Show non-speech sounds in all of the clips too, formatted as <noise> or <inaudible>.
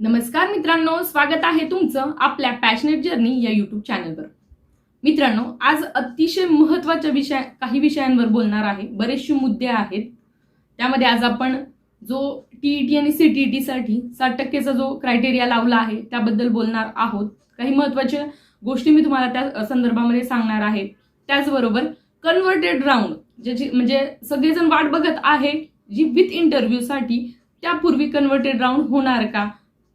नमस्कार मित्रांनो स्वागत आहे तुमचं आपल्या पॅशनेट जर्नी या युट्यूब चॅनलवर मित्रांनो आज अतिशय महत्त्वाच्या विषय काही विषयांवर बोलणार आहे. बरेचसे मुद्दे आहेत. त्यामध्ये आज आपण जो टी ईटी आणि सी टी ई टीसाठी साठ टक्केचा जो क्रायटेरिया लावला आहे त्याबद्दल बोलणार आहोत. काही महत्त्वाच्या गोष्टी मी तुम्हाला त्या संदर्भामध्ये सांगणार आहे. त्याचबरोबर कन्व्हर्टेड राऊंड ज्याची म्हणजे सगळेजण वाट बघत आहे जी विथ इंटरव्ह्यूसाठी त्यापूर्वी कन्व्हर्टेड राऊंड होणार का?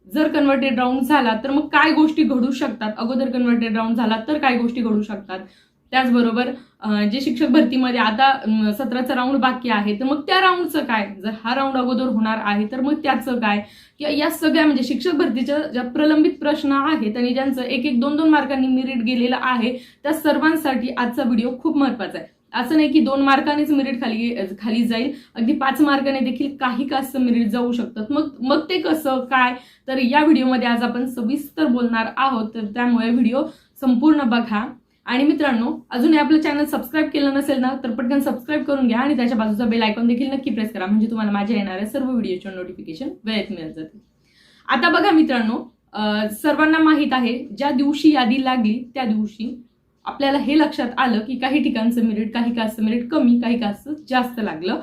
जर कन्व्हर्टेड राऊंड झाला तर मग काय गोष्टी घडू शकतात? अगोदर कन्व्हर्टेड राऊंड झाला तर काय गोष्टी घडू शकतात? त्याचबरोबर जे शिक्षक भरतीमध्ये आता सतराचा राऊंड बाकी आहे तर मग त्या राऊंडचं काय? जर हा राऊंड अगोदर होणार आहे तर मग त्याचं काय? किंवा या सगळ्या म्हणजे शिक्षक भरतीच्या ज्या प्रलंबित प्रश्न आहेत आणि ज्यांचं एक एक दोन दोन मार्कांनी मिरिट गेलेलं आहे त्या सर्वांसाठी आजचा व्हिडिओ खूप महत्त्वाचा आहे. असं नाही की दोन मार्कानेच मेरिट खाली खाली जाईल. अगदी पाच मार्काने देखील काही कास्त मेरिट जाऊ शकतात मग मग ते कसं काय? तर या व्हिडिओमध्ये आज आपण सविस्तर बोलणार आहोत. तर त्यामुळे व्हिडिओ संपूर्ण बघा. आणि मित्रांनो अजूनही आपलं चॅनल सबस्क्राईब केलं नसेल ना तर पटकन सबस्क्राईब करून घ्या आणि त्याच्या बाजूचा बेल आयकॉन देखील नक्की प्रेस करा. म्हणजे तुम्हाला माझ्या येणाऱ्या सर्व व्हिडिओचे नोटिफिकेशन वेळेत मिळत जातील. आता बघा मित्रांनो सर्वांना माहीत आहे ज्या दिवशी यादी लागली त्या दिवशी आपल्याला हे लक्षात आलं की काही ठिकाणचं मेरिट काही कास्टचं मेरिट कमी काही कास्टचं जास्त लागलं.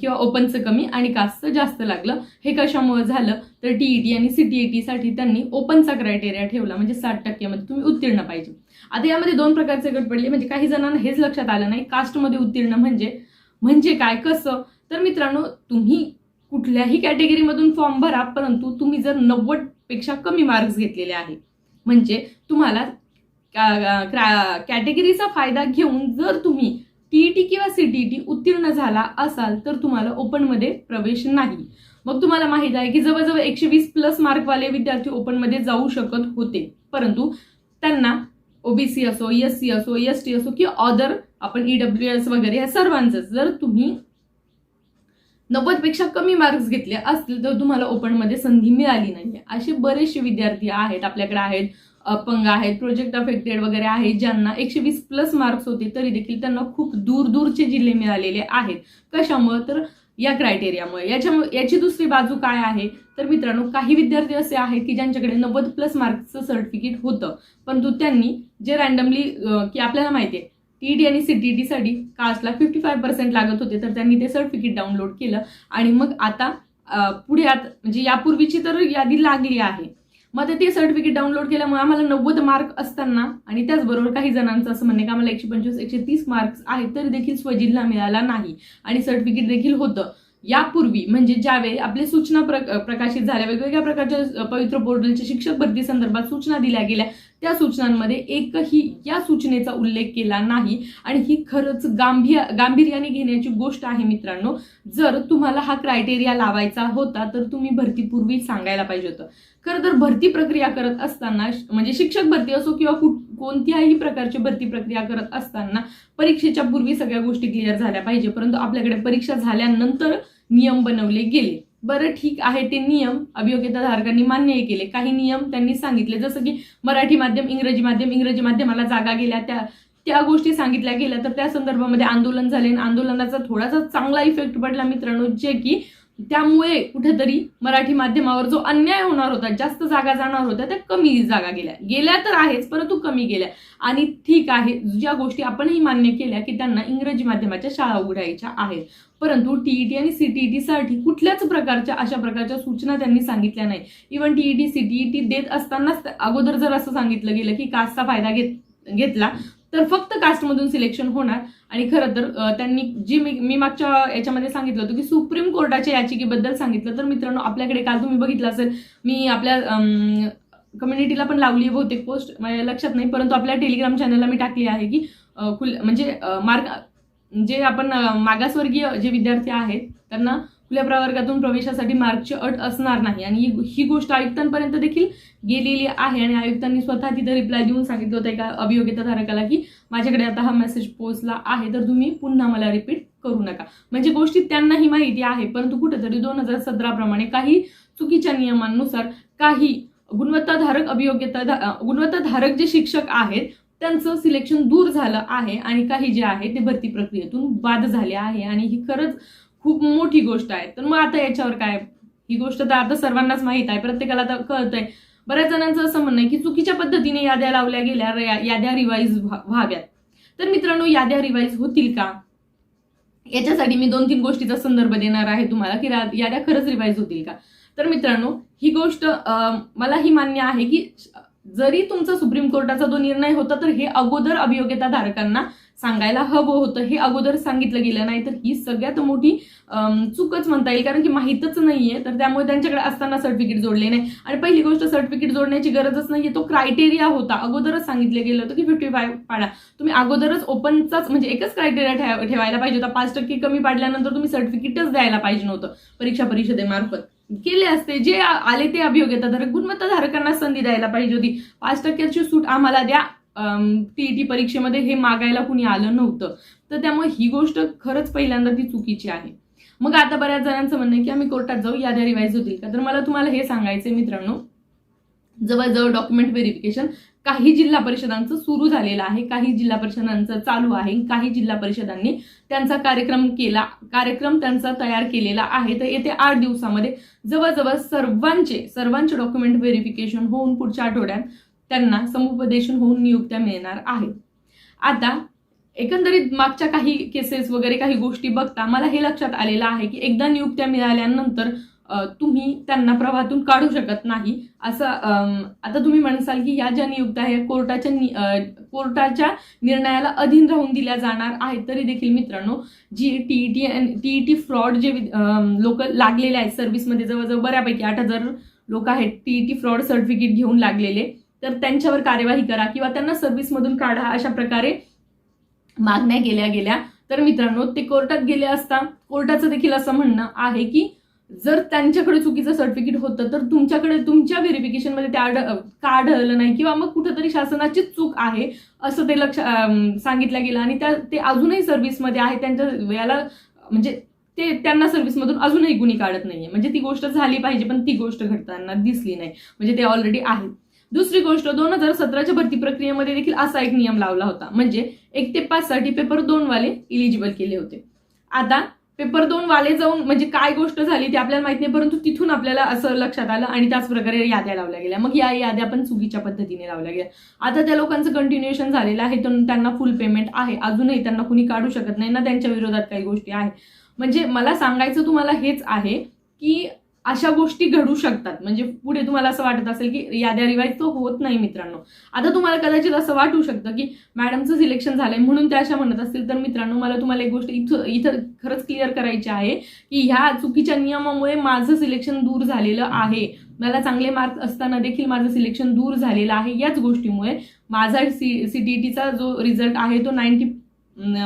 किंवा ओपनचं कमी आणि कास्टचं जास्त लागलं. हे कशामुळे झालं? तर टीईटी आणि सी टी ई साठी त्यांनी ओपनचा क्रायटेरिया ठेवला. म्हणजे साठ टक्क्यामध्ये तुम्ही उत्तीर्ण पाहिजे. आता यामध्ये दोन प्रकारचे गट पडले. म्हणजे काही जणांना हेच लक्षात आलं नाही. कास्टमध्ये उत्तीर्ण म्हणजे म्हणजे काय कसं? तर मित्रांनो तुम्ही कुठल्याही कॅटेगरीमधून फॉर्म भरा परंतु तुम्ही जर नव्वदपेक्षा कमी मार्क्स घेतलेले आहे म्हणजे तुम्हाला कॅटेगरीचा फायदा घेऊन जर तुम्ही टीईटी किंवा सीटीईटी उत्तीर्ण झाला असाल तर तुम्हाला ओपनमध्ये प्रवेश नाही. मग तुम्हाला माहीत आहे की जवळजवळ एकशे वीस प्लस मार्कवाले विद्यार्थी ओपनमध्ये जाऊ शकत होते. परंतु त्यांना ओबीसी असो एस सी असो एस टी असो किंवा ऑदर आपण ईडब्ल्यू एस वगैरे या सर्वांचं जर तुम्ही नव्वदपेक्षा कमी मार्क्स घेतले असतील तर तुम्हाला ओपनमध्ये संधी मिळाली नाहीये. असे बरेचसे विद्यार्थी आहेत आपल्याकडे आहेत. अपंग आहेत प्रोजेक्ट अफेक्टेड वगैरे आहेत ज्यांना एकशे वीस प्लस मार्क्स होते तरी देखील त्यांना खूप दूर दूरचे जिल्हे मिळालेले आहेत. कशामुळे? तर या क्रायटेरियामुळे याच्यामुळे याची दुसरी बाजू काय आहे? तर मित्रांनो काही विद्यार्थी असे आहेत की ज्यांच्याकडे नव्वद प्लस मार्क्सचं सर्टिफिकेट होतं. परंतु त्यांनी जे रँडमली की आपल्याला माहिती आहे टीईटी आणि सीटीईटी साठी कास्टला फिफ्टी फाय पर्सेंट लागत होते तर त्यांनी ते सर्टिफिकेट डाउनलोड केलं. आणि मग आता पुढे आता म्हणजे यापूर्वीची तर यादी लागली आहे. मग ते सर्टिफिकेट डाउनलोड केल्यामुळे आम्हाला नव्वद मार्क असताना आणि त्याचबरोबर काही जणांचं असं म्हणणे की आम्हाला एकशे पंचवीस एकशे तीस मार्क्स आहेत तरी देखील स्वजिल्हा मिळाला नाही. आणि सर्टिफिकेट देखील होतं. यापूर्वी म्हणजे ज्यावेळी आपले सूचना प्र प्रकाशित झाल्या वेगवेगळ्या प्रकारच्या पवित्र पोर्टलच्या शिक्षक भरती संदर्भात सूचना दिल्या गेल्या त्या सूचनांमध्ये एकही या सूचनेचा उल्लेख केला नाही. आणि ही खरंच गांभीर गांभीर्याने घेण्याची गोष्ट आहे मित्रांनो. जर तुम्हाला हा क्रायटेरिया लावायचा होता तर तुम्ही भरतीपूर्वी सांगायला पाहिजे होतं. खरं तर भरती प्रक्रिया करत असताना म्हणजे शिक्षक भरती असो किंवा कुठ कोणत्याही प्रकारची भरती प्रक्रिया करत असताना परीक्षेच्या पूर्वी सगळ्या गोष्टी क्लिअर झाल्या पाहिजे. परंतु आपल्याकडे परीक्षा झाल्यानंतर नियम बनवले गेले. बरं ठीक आहे ते नियम अभियोग्यताधारकांनी मान्यही केले. काही नियम त्यांनी सांगितले. जसं की मराठी माध्यम इंग्रजी माध्यम इंग्रजी माध्यमाला जागा गेल्या त्या त्या गोष्टी सांगितल्या गेल्या. तर त्या संदर्भामध्ये आंदोलन झाले आणि आंदोलनाचा थोडासा चांगला इफेक्ट पडला मित्रांनो जे की त्यामुळे कुठेतरी मराठी माध्यमावर जो अन्याय होणार होता जास्त जागा जाणार होत्या त्या कमी जागा गेल्या. गेल्या तर आहेच परंतु कमी गेल्या. आणि ठीक आहे ज्या गोष्टी आपणही मान्य केल्या की त्यांना इंग्रजी माध्यमाच्या शाळा उघडायच्या आहेत. परंतु टीईटी आणि सीटीईटी साठी कुठल्याच प्रकारच्या अशा प्रकारच्या सूचना त्यांनी सांगितल्या नाही. इव्हन टीईटी सीटीईटी देत असतानाच अगोदर जर असं सांगितलं गेलं की कास्टचा फायदा घेत घेतला तर फक्त कास्टमधून सिलेक्शन होणार. आणि खरं तर त्यांनी जी मी मी मागच्या याच्यामध्ये सांगितलं होतं की सुप्रीम कोर्टाच्या याचिकेबद्दल सांगितलं. तर मित्रांनो आपल्याकडे काल तुम्ही बघितलं असेल मी आपल्या कम्युनिटीला पण लावली आहे बहुतेक पोस्ट माझ्या लक्षात नाही परंतु आपल्या टेलिग्राम चॅनलला मी टाकली आहे की खुल म्हणजे मार्ग जे आपण मागासवर्गीय जे विद्यार्थी आहेत त्यांना खुल्या प्रवर्गातून प्रवेशासाठी मार्कची अट असणार नाही. आणि ही- ही गोष्ट आयुक्तांपर्यंत देखील गेलेली आहे. आणि आयुक्तांनी स्वतः तिथं रिप्लाय देऊन सांगितलं होतं एका अभियोग्यताधारकाला की माझ्याकडे आता हा मेसेज पोहोचला आहे तर तुम्ही पुन्हा मला रिपीट करू नका. म्हणजे गोष्टी त्यांनाही माहिती आहे परंतु कुठेतरी दोन हजार सतराप्रमाणे काही चुकीच्या नियमांनुसार काही गुणवत्ताधारक अभियोग्यता गुणवत्ताधारक जे शिक्षक आहेत त्यांचं सिलेक्शन दूर झालं आहे आणि काही जे आहे ते भरती प्रक्रियेतून बाद झाले आहे. आणि ही खरंच खूप मोठी गोष्ट आहे. तर मग आता याच्यावर काय? ही गोष्ट तर आता सर्वांनाच माहीत आहे. प्रत्येकाला आता कळतंय. बऱ्याच जणांचं असं म्हणणं आहे की चुकीच्या पद्धतीने याद्या लावल्या गेल्या याद्या रिवाईज व्हाव्यात. तर मित्रांनो याद्या रिवाईज होतील का? याच्यासाठी मी दोन तीन गोष्टीचा संदर्भ देणार आहे तुम्हाला की याद्या खरंच रिवाईज होतील का? तर मित्रांनो ही गोष्ट मला ही मान्य आहे की जरी तुमचा सुप्रीम कोर्टाचा जो निर्णय होता तर हे अगोदर अभियोग्यता धारकांना सांगायला हवं होतं हे अगोदर सांगितलं गेलं नाही तर ही सगळ्यात मोठी चूकच म्हणता येईल. कारण की माहीतच नाहीये. तर त्यामुळे त्यांच्याकडे असताना सर्टिफिकेट जोडले नाही. आणि पहिली गोष्ट सर्टिफिकेट जोडण्याची गरजच नाहीये. तो क्रायटेरिया होता. अगोदरच सांगितलं गेलं होतं की फिफ्टी फाय पाडा. तुम्ही अगोदरच ओपनचाच म्हणजे एकच क्रायटेरिया ठेवायला पाहिजे होता. पाच टक्के कमी पाडल्यानंतर तुम्ही सर्टिफिकेटच द्यायला पाहिजे नव्हतं. परीक्षा परिषदेमार्फत. केले असते. जे आले ते अभियोग्यताधारक गुणवत्ताधारकांना संधी द्यायला पाहिजे होती. पाच टक्क्याची सूट आम्हाला द्या. टीईटी परीक्षेमध्ये हे मागायला कुणी आलं नव्हतं. तर त्यामुळे ही गोष्ट खरंच पहिल्यांदा ती चुकीची आहे. मग आता बऱ्याच जणांचं म्हणणं आहे की आम्ही कोर्टात जाऊ याद्या रिवाईज होतील का? तर मला तुम्हाला हे सांगायचंय मित्रांनो. जवळजवळ डॉक्युमेंट व्हेरिफिकेशन काही जिल्हा परिषदांचं सुरू झालेलं आहे काही जिल्हा परिषदांचं चालू आहे काही जिल्हा परिषदांनी त्यांचा कार्यक्रम केला कार्यक्रम त्यांचा तयार केलेला आहे. तर येत्या आठ दिवसामध्ये जवळजवळ सर्वांचे सर्वांचे डॉक्युमेंट व्हेरिफिकेशन होऊन पुढच्या आठवड्यात त्यांना समुपदेशन होऊन नियुक्त्या मिळणार आहेत. आता एकंदरीत मागच्या काही केसेस वगैरे काही गोष्टी बघता मला हे लक्षात आलेलं आहे की एकदा नियुक्त्या मिळाल्यानंतर तुम्ही त्यांना प्रवाहातून काढू शकत नाही. असं आता तुम्ही म्हणसाल की या ज्या नियुक्त्या आहेत कोर्टाच्या नि- कोर्टाच्या निर्णयाला अधीन राहून दिल्या जाणार आहेत. तरी देखील मित्रांनो G T E T E T fraud जे लोक लागलेले आहेत सर्व्हिसमध्ये जवळजवळ बऱ्यापैकी आठ हजार लोक आहेत टी टी फ्रॉड सर्टिफिकेट घेऊन लागलेले. तर त्यांच्यावर कार्यवाही करा किंवा त्यांना सर्व्हिसमधून काढा अशा प्रकारे मागण्या केल्या गेल्या. तर मित्रांनो ते कोर्टात गेले असता कोर्टाचं देखील असं म्हणणं आहे की जर त्यांच्याकडे चुकीचं सर्टिफिकेट होतं तर तुमच्याकडे तुमच्या व्हेरिफिकेशनमध्ये ते आढ का आढळलं नाही किंवा मग कुठंतरी शासनाची चूक आहे असं ते लक्ष सांगितलं गेलं आणि त्या ते अजूनही सर्व्हिसमध्ये आहे त्यांच्या याला म्हणजे ते त्यांना सर्व्हिसमधून अजूनही गुन्हे काढत नाहीये. म्हणजे ती गोष्ट झाली पाहिजे पण ती गोष्ट घडताना दिसली नाही. म्हणजे ते ऑलरेडी आहेत. दुसरी गोष्ट दोन हजार सतराच्या भरती प्रक्रियेमध्ये देखील असा एक नियम लावला होता. म्हणजे एक ते पाच साठी पेपर दोन वाले इलिजिबल केले होते. आता पेपर दोन वाले जाऊन म्हणजे काय गोष्ट झाली ते आपल्याला माहीत नाही परंतु तिथून आपल्याला असं लक्षात आलं आणि त्याच प्रकारे याद्या लावल्या गेल्या. मग या याद्या पण चुकीच्या पद्धतीने लावल्या गेल्या. आता त्या लोकांचं कंटिन्युएशन झालेलं आहे तर त्यांना फुल पेमेंट आहे. अजूनही त्यांना कुणी काढू शकत नाही ना त्यांच्या विरोधात काही गोष्टी आहे. म्हणजे मला सांगायचं तुम्हाला हेच आहे की अशा गोष्टी घडू शकतात. म्हणजे पुढे तुम्हाला असं वाटत असेल की याद्या रिवाईज तो होत नाही मित्रांनो. आता तुम्हाला कदाचित असं वाटू शकतं की मॅडमचं सिलेक्शन झालंय म्हणून त्या अशा म्हणत असतील. तर मित्रांनो मला तुम्हाला एक गोष्ट इथं इथं खरंच क्लिअर करायची आहे की ह्या चुकीच्या नियमामुळे माझं सिलेक्शन दूर झालेलं आहे. मला चांगले मार्क असताना देखील माझं सिलेक्शन दूर झालेलं आहे. याच गोष्टीमुळे माझा सी सी टी टीचा जो रिझल्ट आहे तो नाईन्टी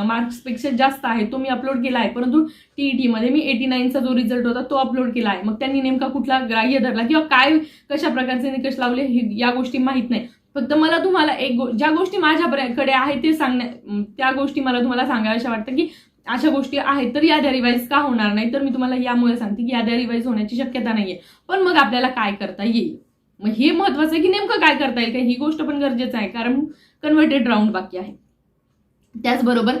मार्क्सपेक्षा जास्त आहे तो मी अपलोड केला आहे. परंतु टीईटी मध्ये मी एटी नाईनचा जो रिझल्ट होता तो अपलोड केला आहे. मग त्यांनी नेमका कुठला ग्राह्य धरला किंवा काय कशा प्रकारचे निकष लावले हे या गोष्टी माहीत नाही. फक्त मला तुम्हाला एक गो ज्या गोष्टी माझ्याकडे आहे ते सांगण्या त्या गोष्टी मला तुम्हाला सांगाव्याशा वाटतं की अशा गोष्टी आहेत तर याद्या रिवाईज का होणार नाही? तर मी तुम्हाला यामुळे सांगते की याद्या रिवाईज होण्याची शक्यता नाहीये. पण मग आपल्याला काय करता येईल? मग हे महत्वाचं आहे की नेमकं काय करता येईल? का ही गोष्ट पण गरजेचं आहे? कारण कन्व्हर्टेड राऊंड बाकी आहे. त्याचबरोबर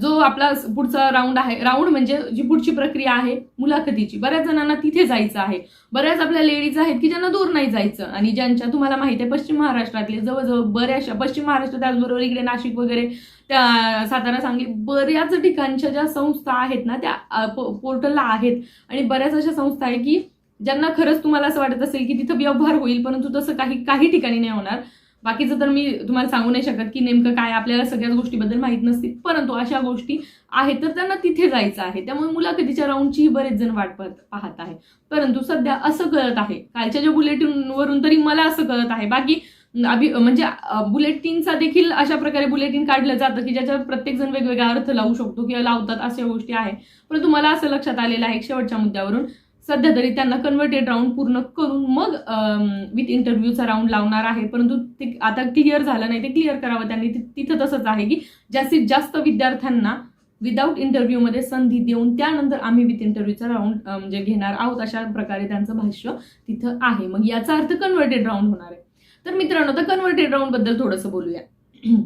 जो आपला पुढचा राऊंड आहे राऊंड म्हणजे जी पुढची प्रक्रिया आहे मुलाखतीची. बऱ्याच जणांना तिथे जायचं आहे. बऱ्याच आपल्या लेडीज आहेत की ज्यांना दूर नाही जायचं. आणि ज्यांच्या तुम्हाला माहिती आहे पश्चिम महाराष्ट्रातले जवळजवळ बऱ्याचशा पश्चिम महाराष्ट्र त्याचबरोबर इकडे नाशिक वगैरे त्या सातारा सांगली बऱ्याच ठिकाणच्या ज्या संस्था आहेत ना त्या पोर्टलला आहेत. आणि बऱ्याच अशा संस्था आहे की ज्यांना खरंच तुम्हाला असं वाटत असेल की तिथं व्यवहार होईल परंतु तसं काही काही ठिकाणी नाही होणार. बाकीचं तर मी तुम्हाला सांगू नाही शकत की नेमकं काय आपल्याला सगळ्याच गोष्टीबद्दल माहीत नसतील. परंतु अशा गोष्टी आहेत तर त्यांना तिथे जायचं आहे. त्यामुळे मुलाखतीच्या राऊंडचीही बरेच जण वाट पाहत पाहत आहे परंतु सध्या असं कळत आहे. कालच्या ज्या बुलेटिनवरून तरी मला असं कळत आहे. बाकी अभि म्हणजे बुलेटिनचा देखील अशा प्रकारे बुलेटिन काढलं जातं की ज्याच्यावर प्रत्येक जण वेगवेगळा अर्थ लावू शकतो किंवा लावतात अशा गोष्टी आहे परंतु मला असं लक्षात आलेलं आहे शेवटच्या मुद्द्यावरून. सध्या तरी त्यांना कन्व्हर्टेड राऊंड पूर्ण करून मग विथ इंटरव्ह्यूचा राऊंड लावणार आहे. परंतु ते आता क्लिअर झालं नाही ते क्लिअर करावं त्यांनी. तिथं तसंच आहे की जास्तीत जास्त विद्यार्थ्यांना विदाऊट इंटरव्ह्यूमध्ये संधी देऊन त्यानंतर आम्ही विथ इंटरव्ह्यूचा राऊंड म्हणजे घेणार आहोत अशा प्रकारे त्यांचं भाष्य तिथं आहे. मग याचा अर्थ कन्व्हर्टेड राऊंड होणार आहे. तर मित्रांनो आता कन्व्हर्टेड राऊंडबद्दल थोडंसं बोलूया. <clears throat>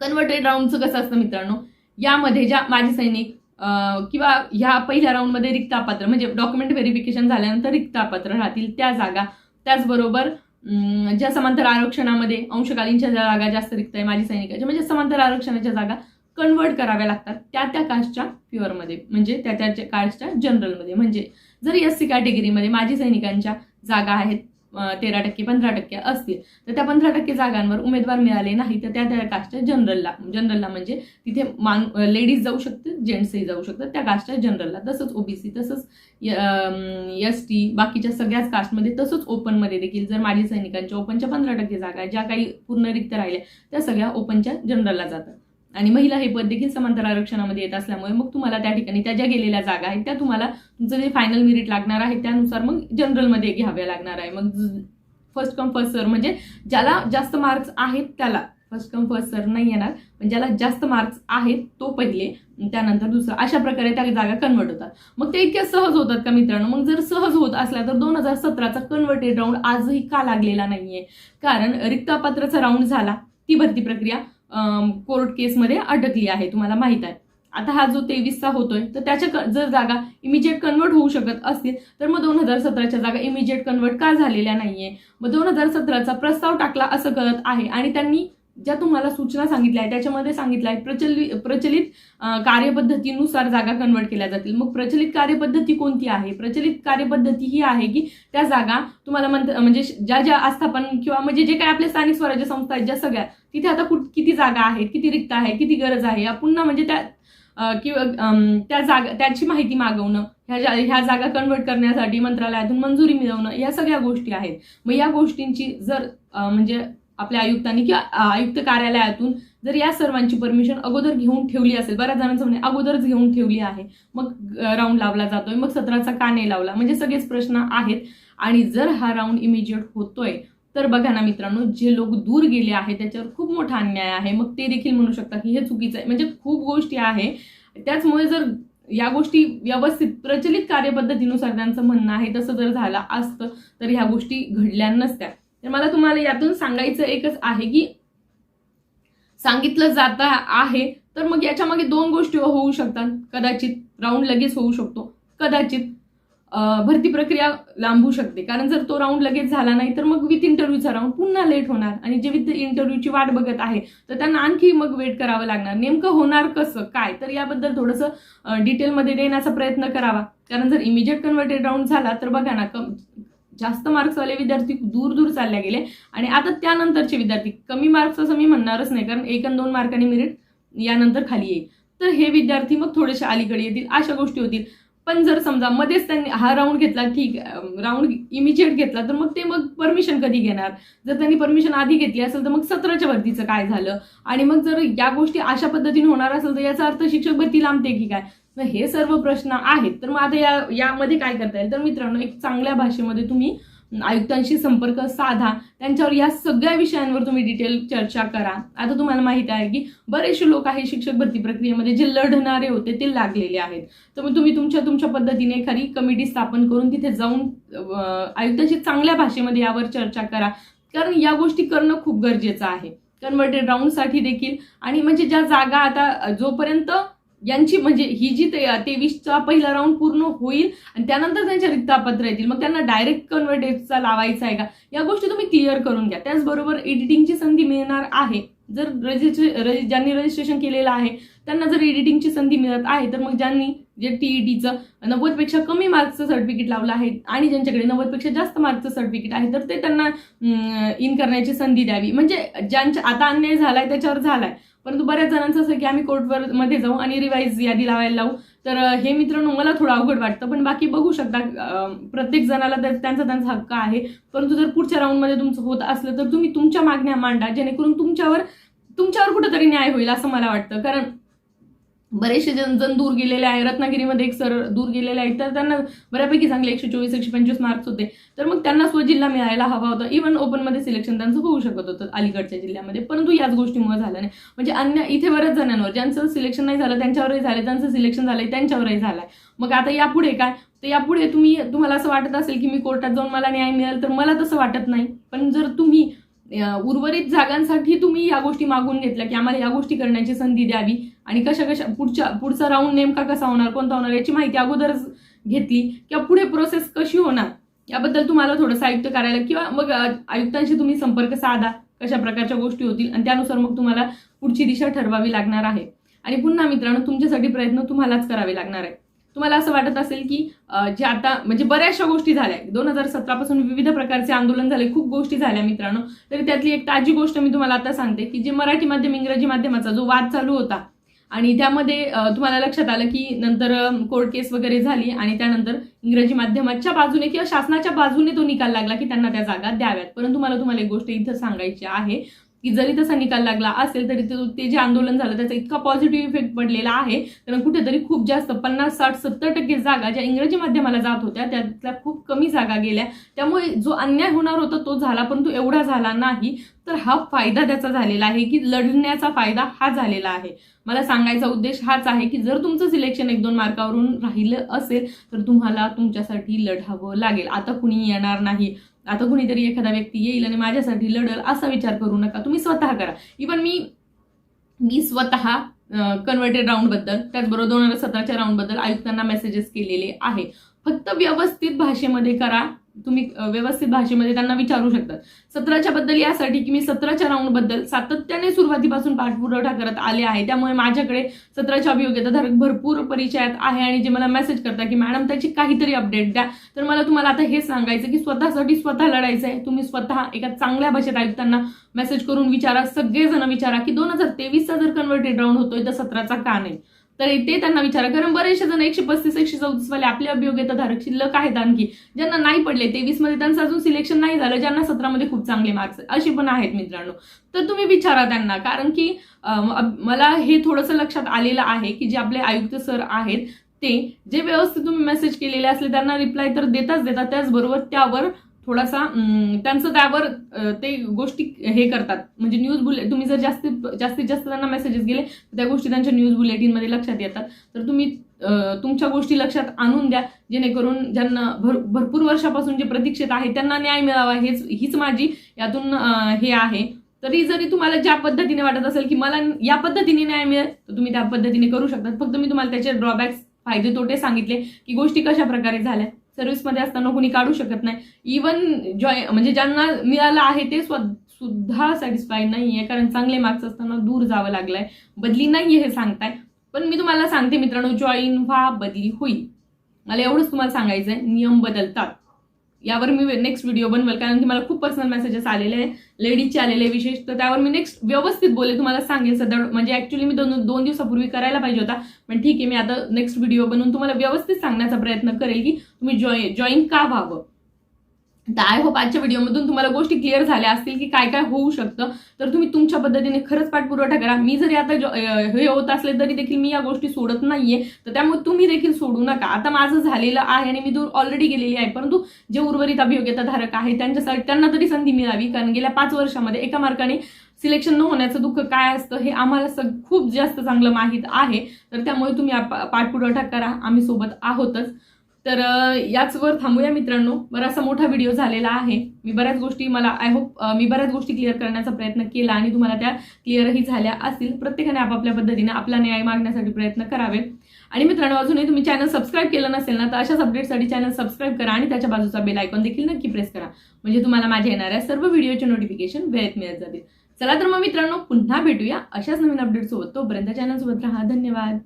कन्व्हर्टेड राऊंडचं कसं असतं मित्रांनो? यामध्ये ज्या माजी सैनिक किंवा ह्या पहिल्या राऊंडमध्ये रिक्त अपात्र म्हणजे डॉक्युमेंट व्हेरिफिकेशन झाल्यानंतर रिक्त अपात्र राहतील त्या जागा. त्याचबरोबर ज्या समांतर आरक्षणामध्ये अंशकालीनच्या ज्या जागा जास्त रिक्त आहे माजी सैनिकाच्या म्हणजे समांतर आरक्षणाच्या जागा कन्वर्ट कराव्या लागतात त्या त्या कास्टच्या प्युअरमध्ये म्हणजे त्या त्या कास्टच्या जनरलमध्ये म्हणजे जर एस सी कॅटेगरीमध्ये माजी सैनिकांच्या जागा आहेत तेरा टक्के पंधरा टक्के असतील. तर त्या पंधरा टक्के जागांवर उमेदवार मिळाले नाही तर त्या त्या कास्टच्या जनरलला जनरलला म्हणजे तिथे मान लेडीज जाऊ शकतात जेंट्सही जाऊ शकतात त्या कास्टच्या जनरलला तसंच ओबीसी तसंच एस टी बाकीच्या सगळ्याच कास्टमध्ये तसंच ओपनमध्ये देखील जर माजी सैनिकांच्या ओपनच्या पंधरा टक्के जागा ज्या काही पूर्ण रिक्त राहिल्या त्या सगळ्या ओपनच्या जनरलला जातात. आणि महिला हे पद देखील समांतर आरक्षणामध्ये येत असल्यामुळे मग तुम्हाला त्या ठिकाणी त्या ज्या गेलेल्या जागा आहेत त्या तुम्हाला तुमचं जे फायनल मेरिट लागणार आहे त्यानुसार मग जनरलमध्ये घ्याव्या लागणार आहे. मग फर्स्ट कम फर्स्ट सर म्हणजे ज्याला जास्त मार्क्स आहेत त्याला फर्स्ट कम फर्स्ट सर नाही येणार. पण ज्याला जास्त मार्क्स आहेत तो पहिले त्यानंतर दुसरा अशा प्रकारे त्या जागा कन्वर्ट होतात. मग ते इतक्या सहज होतात का मित्रांनो? मग जर सहज होत असल्या तर दोन हजार सतराचा कन्वर्टेड राऊंड आजही का लागलेला नाहीये? कारण रिक्तापात्राचा राऊंड झाला ती भरती प्रक्रिया कोर्ट केसमध्ये अटकली आहे तुम्हाला माहीत आहे. आता हा जो तेवीसचा होतोय तर त्याच्या क- जर जागा इमिजिएट कन्वर्ट होऊ शकत असतील तर मग दोन हजार सतराच्या जागा इमिजिएट कन्वर्ट का झालेल्या नाहीये? मग दोन हजार सतराचा प्रस्ताव टाकला असं करत आहे आणि त्यांनी ज्या तुम्हाला सूचना सांगितल्या आहेत त्याच्यामध्ये सांगितलं आहे प्रचलित प्रचलित कार्यपद्धतीनुसार जागा कन्वर्ट केल्या जातील. मग प्रचलित कार्यपद्धती कोणती आहे? प्रचलित कार्यपद्धती ही आहे की त्या जागा तुम्हाला म्हणत म्हणजे ज्या ज्या आस्थापन किंवा म्हणजे जे काही आपल्या स्थानिक स्वराज्य संस्था आहेत ज्या सगळ्या तिथे आता कुठ किती जागा आहेत किती रिक्त आहे किती गरज आहे या पुन्हा म्हणजे त्या किंवा त्या जागा त्याची माहिती मागवणं ह्या जा- ह्या जागा कन्वर्ट करण्यासाठी मंत्रालयातून मंजुरी मिळवणं या सगळ्या गोष्टी आहेत. मग या गोष्टींची जर म्हणजे आपल्या आयुक्तांनी किंवा आयुक्त कार्यालयातून जर या सर्वांची परमिशन अगोदर घेऊन ठेवली असेल बऱ्याच जणांचं म्हणे अगोदरच घेऊन ठेवली आहे. मग राऊंड लावला जातोय मग सत्राचा का नाही लावला. म्हणजे सगळेच प्रश्न आहेत. आणि जर हा राऊंड इमिजिएट होतोय तर बघा ना मित्रांनो जे लोक दूर गेले आहेत त्याच्यावर खूप मोठा अन्याय आहे. मग ते देखील म्हणू शकता की हे चुकीचं आहे. म्हणजे खूप गोष्टी आहे. त्याचमुळे जर या गोष्टी व्यवस्थित प्रचलित कार्यपद्धतीनुसार त्यांचं म्हणणं आहे तसं जर झालं असतं तर ह्या गोष्टी घडल्या नसत्या. तर मला तुम्हाला यातून सांगायचं एकच आहे की सांगितलं जात आहे. तर मग याच्यामागे दोन गोष्टी होऊ शकतात. कदाचित राऊंड लगेच होऊ शकतो. कदाचित भरती प्रक्रिया लांबू शकते. कारण जर तो राऊंड लगेच झाला नाही तर मग विथ इंटरव्ह्यूचा राऊंड पुन्हा लेट होणार. आणि जे विथ इंटरव्ह्यूची वाट बघत आहे तर त्यांना आणखी मग वेट करावं लागणार. नेमकं होणार कसं? काय? तर याबद्दल थोडंसं डिटेलमध्ये देण्याचा प्रयत्न करावा. कारण जर इमिजिएट कन्व्हर्टेड राऊंड झाला तर बघा ना कम जास्त मार्क्सवाले विद्यार्थी दूर दूर चालले गेले. आणि आता त्यानंतरचे विद्यार्थी कमी मार्क्स असं मी म्हणणारच नाही कारण एक आणि दोन मार्कांनी मेरिट यानंतर खाली येईल. तर हे विद्यार्थी मग थोडेसे अलीकडे येतील अशा गोष्टी होतील. पण जर समजा मध्येच त्यांनी हा राऊंड घेतला ठीक राऊंड इमिजिएट घेतला तर मग ते मग परमिशन कधी घेणार? जर त्यांनी परमिशन आधी घेतली असेल तर मग सतराच्या भरतीचं काय झालं? आणि मग जर या गोष्टी अशा पद्धतीने होणार असेल तर याचा अर्थ शिक्षक भरती लांबते की काय? तर हे सर्व प्रश्न आहेत. तर मग आता या यामध्ये काय करता येईल? तर मित्रांनो एक चांगल्या भाषेमध्ये तुम्ही आयुक्तांशी संपर्क साधा. त्यांच्यावर या सगळ्या विषयांवर तुम्ही डिटेल चर्चा करा. आता तुम्हाला माहिती आहे की बरेचसे लोक आहे शिक्षक भरती प्रक्रियेमध्ये जे लढणारे होते ते लागलेले आहेत. तर मग तुम्ही तुमच्या तुमच्या पद्धतीने एखादी कमिटी स्थापन करून तिथे जाऊन आयुक्तांशी चांगल्या भाषेमध्ये यावर चर्चा करा. कारण या गोष्टी करणं खूप गरजेचं आहे. कन्वर्टेड राऊंडसाठी देखील. आणि म्हणजे ज्या जागा आता जोपर्यंत यांची म्हणजे ही जी ते तेवीसचा पहिला राऊंड पूर्ण होईल आणि त्यानंतर त्यांच्या रिक्तापत्र येतील. मग त्यांना डायरेक्ट कन्व्हर्टेजचा लावायचा आहे का? या गोष्टी तुम्ही क्लिअर करून घ्या. त्याचबरोबर एडिटिंगची संधी मिळणार आहे. जर रजिस्ट्रे ज्यांनी रजिस्ट्रेशन केलेलं आहे त्यांना जर एडिटिंगची संधी मिळत आहे तर मग ज्यांनी जे टी ई टीचं नव्वदपेक्षा कमी मार्क्सचं सर्टिफिकेट लावलं आहे आणि ज्यांच्याकडे नव्वदपेक्षा जास्त मार्क्सचं सर्टिफिकेट आहे तर ते त्यांना इन करण्याची संधी द्यावी. म्हणजे ज्यांच्या आता अन्याय झालाय त्याच्यावर झालाय. परंतु बऱ्याच जणांचं असं की आम्ही कोर्टवर मध्ये जाऊ आणि रिवाईज यादी लावायला लावू. तर हे मित्रांनो मला थोडं अवघड वाटतं पण बाकी बघू शकता प्रत्येक जणाला तर त्यांचा त्यांचा हक्क आहे. परंतु जर पुढच्या राऊंडमध्ये तुमचं होत असलं तर तुम्ही तुमच्या मागण्या मांडा जेणेकरून तुमच्यावर तुमच्यावर कुठंतरी न्याय होईल असं मला वाटतं. कारण बरेचसे जण जण दूर गेलेले आहे रत्नागिरीमध्ये एक सर दूर गेलेले आहेत. तर त्यांना बऱ्यापैकी चांगले एकशे चोवीस एकशे पंचवीस मार्क्स होते. तर मग त्यांना स्वजिल्हा मिळायला हवा होता. इव्हन ओपनमध्ये सिलेक्शन त्यांचं होऊ शकत होतं अलीकडच्या जिल्ह्यामध्ये. परंतु याच गोष्टीमुळे झालं नाही. म्हणजे अन्य इथे बऱ्याच जणांवर ज्यांचं सिलेक्शन नाही झालं त्यांच्यावरही झालं त्यांचं सिलेक्शन झालंय त्यांच्यावरही झालंय. मग आता यापुढे काय? तर यापुढे तुम्ही तुम्हाला असं वाटत असेल की मी कोर्टात जाऊन मला न्याय मिळेल तर मला तसं वाटत नाही. पण जर तुम्ही उर्वरित जागांसाठी तुम्ही या गोष्टी मागून घेतल्या की आम्हाला या गोष्टी करण्याची संधी द्यावी. आणि कशा कशा पुढच्या पुढचा राऊंड नेमका कसा होणार कोणता होणार याची माहिती अगोदरच घेतली. किंवा पुढे प्रोसेस कशी होणार याबद्दल तुम्हाला थोडंसं आयुक्त कार्यालय किंवा मग आयुक्तांशी तुम्ही संपर्क साधा कशा प्रकारच्या गोष्टी होतील आणि त्यानुसार मग तुम्हाला पुढची दिशा ठरवावी लागणार आहे. आणि पुन्हा मित्रांनो तुमच्यासाठी प्रयत्न तुम्हालाच करावे लागणार आहे. तुम्हाला असं वाटत असेल की जे आता म्हणजे बऱ्याचशा गोष्टी झाल्या. दोन हजार सतरापासून विविध प्रकारचे आंदोलन झाले खूप गोष्टी झाल्या मित्रांनो. तरी त्यातली एक ताजी गोष्ट मी तुम्हाला आता सांगते की जे मराठी माध्यम इंग्रजी माध्यमाचा जो वाद चालू होता आणि त्यामध्ये तुम्हाला लक्षात आलं की नंतर कोर्ट केस वगैरे झाली आणि त्यानंतर इंग्रजी माध्यमाच्या बाजूने किंवा शासनाच्या बाजूने तो निकाल लागला की त्यांना त्या जागा द्याव्यात. परंतु मला तुम्हाला एक गोष्ट इथं सांगायची आहे. की जरी तसा निकाल लागला असेल तरी ते जे आंदोलन झालं त्याचा इतका पॉझिटिव्ह इफेक्ट पडलेला आहे. कारण कुठेतरी खूप जास्त पन्नास साठ सत्तर टक्के जागा ज्या इंग्रजी माध्यमाला जात होत्या त्यातल्या खूप कमी जागा गेल्या. त्यामुळे जो अन्याय होणार होता तो झाला परंतु एवढा झाला नाही. तर हा फायदा त्याचा झालेला आहे की लढण्याचा फायदा हा झालेला आहे. मला सांगायचा उद्देश हाच आहे की जर तुमचं सिलेक्शन एक दोन मार्कावरून राहिलं असेल तर तुम्हाला तुमच्यासाठी लढावं लागेल. आता कुणी येणार नाही. आता कुणीतरी एखादा व्यक्ती येईल आणि माझ्यासाठी लढल असा विचार करू नका. तुम्ही स्वतः करा. इवन मी मी स्वतः कन्व्हर्टेड राऊंडबद्दल त्याचबरोबर दोन हजार सतराच्या राऊंडबद्दल आयुक्तांना मेसेजेस केलेले आहे. फक्त व्यवस्थित भाषेमध्ये करा. तुम्ही व्यवस्थित भाषेमध्ये त्यांना विचारू शकतात. सत्राच्या बद्दल यासाठी की मी सतराच्या राऊंडबद्दल सातत्याने सुरुवातीपासून पाठपुरवठा करत आले आहे. त्यामुळे माझ्याकडे सतराच्या अभियोग्यताधारक भरपूर परिचयात आहे आणि जे मला मेसेज करता की मॅडम त्याची काहीतरी अपडेट द्या. तर मला तुम्हाला आता हे सांगायचं की स्वतःसाठी स्वतः लढायचं आहे तुम्ही स्वतः एका चांगल्या भाषेत आयुक्तांना मेसेज करून विचारा. सगळेजण विचारा की दोन हजार तेवीसचा जर कन्व्हर्टेड राऊंड होतोय तर सतराचा का नाही? तर ते त्यांना विचारा कारण बरेचसे जण एकशे पस्तीस एकशे चौतीस वाले आपले अभियोग्यताधारक शिल्लक आहेत आणखी. ज्यांना नाही पडले तेवीसमध्ये त्यांचं अजून सिलेक्शन नाही झालं ज्यांना सतरामध्ये खूप चांगले मार्क्स असे पण आहेत मित्रांनो. तर तुम्ही विचारा त्यांना कारण की मला हे थोडंसं लक्षात आलेलं आहे की जे आपले आयुक्त सर आहेत ते जे व्यवस्थित तुम्ही मेसेज केलेले असले त्यांना रिप्लाय तर देताच देता त्याचबरोबर त्यावर थोडासा त्यांचं त्यावर ते गोष्टी हे करतात. म्हणजे न्यूज बुले तुम्ही जर जास्तीत जास्तीत जास्त त्यांना मेसेजेस गेले तर त्या गोष्टी त्यांच्या न्यूज बुलेटिनमध्ये लक्षात येतात. तर तुम्ही तुमच्या गोष्टी लक्षात आणून द्या जेणेकरून ज्यांना भर भरपूर वर्षापासून जे प्रतीक्षित आहे त्यांना न्याय मिळावा हेच हीच माझी यातून हे आहे. तरी जरी तुम्हाला ज्या पद्धतीने वाटत असेल की मला या पद्धतीने न्याय मिळेल तर तुम्ही त्या पद्धतीने करू शकता फक्त मी तुम्हाला त्याचे ड्रॉबॅक्स फायदे तोटे सांगितले की गोष्टी कशा प्रकारे झाल्या. सर्व्हिसमध्ये असताना कोणी काढू शकत नाही. इवन जॉय म्हणजे ज्यांना मिळालं आहे ते स्व सुद्धा सॅटिस्फाय नाही आहे कारण चांगले मार्क्स असताना दूर जावं लागलंय. बदली नाही हे सांगताय. पण मी तुम्हाला सांगते मित्रांनो जॉईन व्हा बदली होईल. मला एवढंच तुम्हाला सांगायचं आहे नियम बदलतात. यावर मी नेक्स्ट व्हिडिओ बनवेल कारण की मला खूप पर्सनल मेसेजेस आलेले आहे लेडीजचे आलेले विशेष तर त्यावर मी नेक्स्ट व्यवस्थित बोले तुम्हाला सांगेल सध्या म्हणजे ऍक्च्युली मी दोन दोन दिवसापूर्वी करायला पाहिजे होता पण ठीक आहे मी आता नेक्स्ट व्हिडिओ बनवून तुम्हाला व्यवस्थित सांगण्याचा प्रयत्न करेल की तुम्ही जॉईन जॉईन का व्हावं. तर आय होप आजच्या व्हिडिओमधून तुम्हाला गोष्टी क्लिअर झाल्या असतील की काय काय होऊ शकतं. तर तुम्ही तुमच्या पद्धतीने खरंच पाठपुरवठा करा. मी जरी आता हे होत असले तरी देखील मी या गोष्टी सोडत नाहीये. तर त्यामुळे तुम्ही देखील सोडू नका. आता माझं झालेलं आहे आणि मी दूर ऑलरेडी गेलेली आहे. परंतु जे उर्वरित अभियोग्यताधारक आहे त्यांच्यासाठी त्यांना तरी संधी मिळावी. कारण गेल्या पाच वर्षामध्ये एका मार्काने सिलेक्शन न होण्याचं दुःख काय असतं हे आम्हाला सग खूप जास्त चांगलं माहीत आहे. तर त्यामुळे तुम्ही पाठपुरवठा करा. आम्ही सोबत आहोतच. तर याचवर थांबूया मित्रांनो. बराचसा मोठा व्हिडिओ झालेला आहे. मी बऱ्याच गोष्टी मला आय होप मी बऱ्याच गोष्टी क्लिअर करण्याचा प्रयत्न केला आणि तुम्हाला त्या क्लिअरही झाल्या असतील. प्रत्येकाने आपापल्या पद्धतीने आपला न्याय मागण्यासाठी प्रयत्न करावे आणि मित्रांनो अजूनही तुम्ही चॅनल सबस्क्राईब केलं नसेल ना तर अशाच अपडेटसाठी चॅनल सबस्क्राईब करा आणि त्याच्या बाजूचा बेल आयकॉन देखील नक्की प्रेस करा. म्हणजे तुम्हाला माझ्या येणाऱ्या सर्व व्हिडिओचे नोटिफिकेशन वेळेत मिळत जातील. चला तर मग मित्रांनो पुन्हा भेटूया अशाच नवीन अपडेट सोबत. तोपर्यंत चॅनलसोबत राहा. धन्यवाद.